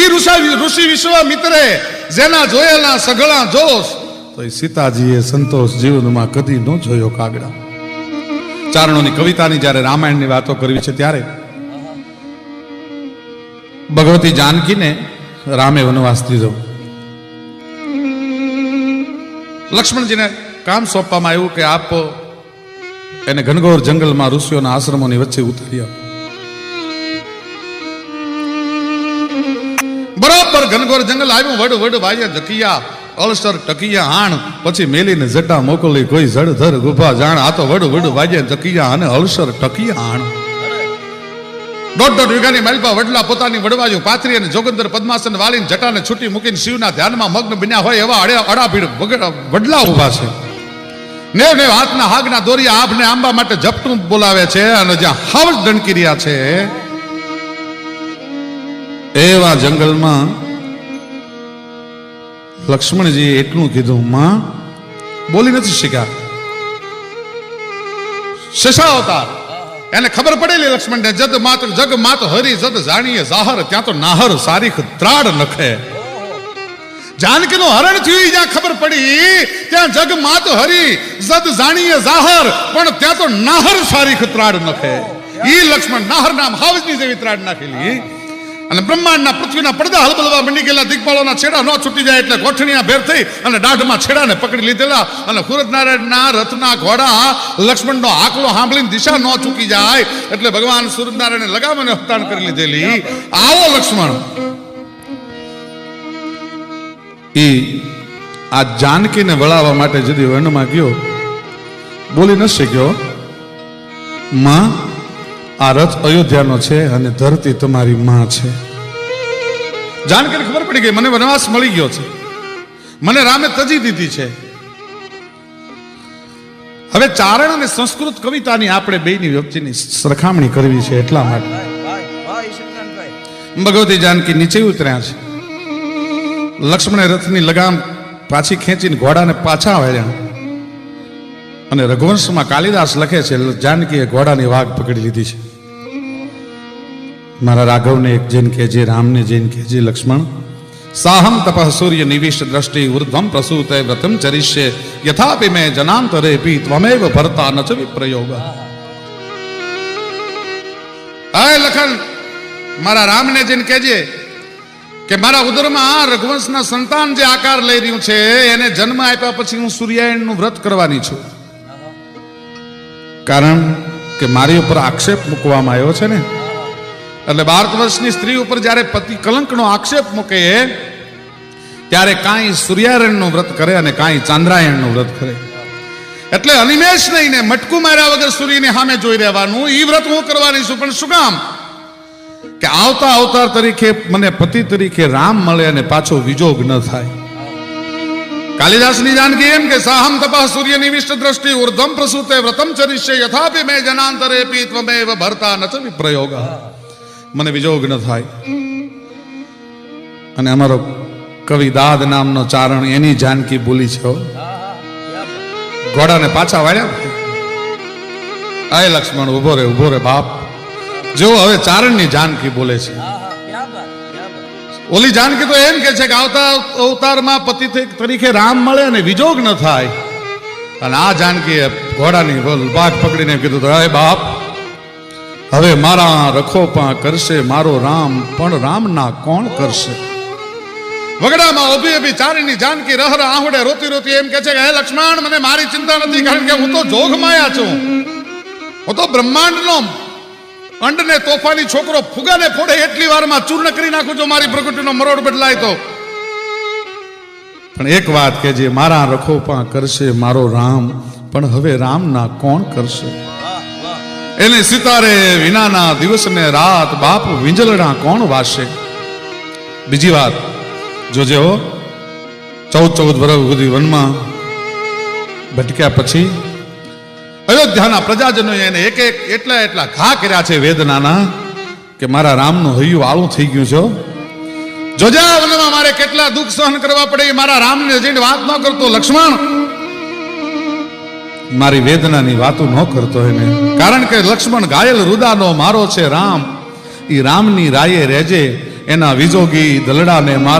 ઈ ઋષા વિશ્વામિત્રે જેના જોયેલા સઘળા જોશ, તો એ સીતાજીએ સંતોષ જીવનમાં કદી ન જોયો કાગડા. ચારણોની કવિતાની જ્યારે રામાયણની વાતો કરવી છે ત્યારે ભગવતી જાનકીને રામે વનવાસ દીધો. લક્ષ્મણજીને કામ સોંપવામાં આવ્યું કે આપ એને ઘનઘોર જંગલમાં ઋષિઓના આશ્રમોની વચ્ચે ઉતારી બરાબર ઘનઘોર જંગલ આવ્યું. વડ વડ વાયા જકિયા, અળસર ટકિયા, આણ. પછી મેલીને જટા મોકલી, કોઈ જડધર ગુફા જાણ. આ તો વડ વડ વાજે જકિયા અને અળસર ટકિયા, આણ. દોઢ દોઢ વીઘાની માલપા વડલા પોતાની વડવાજુ પાથરી અને જોગંદર પદ્માસન વાળીને જટાને છૂટી મૂકીને શિવના ધ્યાનમાં મગ્ન બન્યા હોય એવા અડે અડાભીડ વડલા ઊભા છે. ને ને હાથના હાગના દોરી આભને આંબા માટે જપટું બોલાવે છે અને જ્યાં હાવ ડણકી રહ્યા છે. એવા જંગલમાં લક્ષ્મણજીએ એટલું કીધું, માં, બોલી નથી શીખ્યા શેષા અવતાર. એને ખબર પડેલી લક્ષ્મણને જદ માત જગ માત હરી જદ જાણીએ જાહર ત્યાં તો નાહર સારીખ ત્રાડ નખે. જાનકીનું હરણ થયું જ્યાં ખબર પડી, ત્યાં જગ માત હરી જદ જાણીએ જાહર પણ ત્યાં તો નાહર સારીખ ત્રાડ નખે. ઈ લક્ષ્મણ, નાહર નામ હાવજની જેવી ત્રાડ નાખેલી. અને બ્રહ્માંડના પૃથ્વીના પડદા હલબલવા મંડી ગયેલા દિગ્પાળોના છેડા ન છૂટી જાય એટલે ગોઠણીયા ભેર થઈ અને દાઢમાં છેડાને પકડી લીધેલા અને સુરતનારાયણના રથના ઘોડા લક્ષ્મણનો આકલો સાંભળીને દિશા ન ચૂકી જાય એટલે ભગવાન સુરતનારાયણે લગામ અને હતાણ કરી લીધેલી. આવો લક્ષ્મણ. એ આ જાનકીને વળાવવા માટે જદી વનમાં ગયો, બોલી ન શક્યો? માં આ રથ અયોધ્યાનો છે અને ધરતી તમારી માં છે. જાણકારી ખબર પડી ગઈ, મને વનવાસ મળી ગયો છે. મને રામે તજી દીધી છે. હવે ચારણ અને સંસ્કૃત કવિતાની આપણે બેની વ્યક્તિની સરખામણી કરવી છે એટલા માટે. ભગવતી જાનકી નીચે ઉતર્યા છે. લક્ષ્મણે રથની લગામ પાછી ખેંચીને ઘોડાને પાછા વાળ્યા. અને રઘુવંશમાં કાલિદાસ લખે છે, જાનકીએ ઘોડાની વાઘ પકડી લીધી છે. મારા રાઘવને એક જૈન કહેજે રામને જૈન કહેજે લક્ષ્મણ, સાહમ તપઃ સૂર્ય નિવિષ્ટ દ્રષ્ટિ ઉર્ધ્વમ પ્રસૂતે વ્રતમ ચરિષ્ય, યથાપી મેં જનાંતરે પી ત્વમેવ ભરતા ન ચ વિપ્રયોગ. હાય લખન, મારા રામને જેન કહેજે કે મારા ઉદરમાં રઘુવંશના સંતાન જે આકાર લઈ રહ્યું છે, એને જન્મ આપ્યા પછી હું સૂર્યાયણનું વ્રત કરવાની છું. કારણ કે મારી ઉપર આક્ષેપ મૂકવામાં આવ્યો છે ને? એટલે ભારત વર્ષની સ્ત્રી ઉપર જ્યારે પતિ કલંકનો આક્ષેપ મૂકે, ત્યારે કાંઈ સૂર્યાયણનું વ્રત કરે અને કાંઈ ચાંદ્રાયણનું વ્રત કરે. એટલે અનિમેશ નહીં ને, મટકું માર્યા વગર સૂર્યની સામે જોઈ રહેવાનું. એ વ્રત હું કરવાની છું, પણ શું કામ? કે આવતા અવતાર તરીકે મને પતિ તરીકે રામ મળે અને પાછો વિજોગ ન થાય. કાલિદાસની જાનકી એમ કે સાહમ તપા સૂર્ય નિવિષ્ટ દ્રષ્ટિ ઉર્ધમ પ્રસૂતે વ્રતમ ચરિષ્ય યથાપી મેં જનાંતરે પીત્વમે ભરતા ન ચ વિપ્રયોગ મને વિજોગ ન થાય અને અમારો કવિ દાદ નામનો ચારણ એની જાનકી બોલી છે. ઘોડાને પાછા વાળ્યા આય લક્ષ્મણ ઊભો રે ઊભો રે બાપ જો હવે ચારણની જાનકી બોલે છે ઓલી જાનકી તો એમ કે છે કે આવતા અવતારમાં પતિ તરીકે રામ મળે અને વિજોગ ન થાય. અને આ જાનકીએ ઘોડાની બાગ પકડીને કીધું તો હે બાપ, હવે મારા રખોપા કરશે, મારો રામ પણ રામના કોણ કરશે? વગડામાં ઊભી ઊભી ચારીની જાનકી રહર આહુડે રોતી રોતી એમ કે છે કે, હે લક્ષ્મણ, મને મારી ચિંતા નથી, કારણ કે હું તો જોગમાયા છું. હું તો બ્રહ્માંડનો અંડ ને તોફાની છોકરો ફુગાને ફોડે એટલી વારમાં ચૂર્ણ કરી નાખું જો મારી પ્રકૃતિનો મરોડ બદલાય તો. પણ એક વાત કે જે મારા રખોપા કરશે મારો રામ, પણ હવે રામના કોણ કરશે? એને સિતારે વિનાના દિવસ ને રાત બાપ વિંજલડા કોણ વાશે? બીજી વાત, જોજે હો, ચૌદ ચૌદ વર્ષ સુધી વનમાં ભટક્યા પછી અયોધ્યાના પ્રજાજનોએ એને એક એક એટલા એટલા ઘા કર્યા છે વેદનાના કે મારા રામનું હૈયું આળું થઈ ગયું છે હો. જોજા વનમાં મારે કેટલા દુઃખ સહન કરવા પડે મારા રામને જઈને વાત ન કરતો લક્ષ્મણ. મારી વેદનાની વાતો ન કરતો એને. કારણ કે લક્ષ્મણ ઘાયલ રુદાનો મારો છે રામ. એ રામની રાયે રહેજે. એના વિજોગી દલડાને માર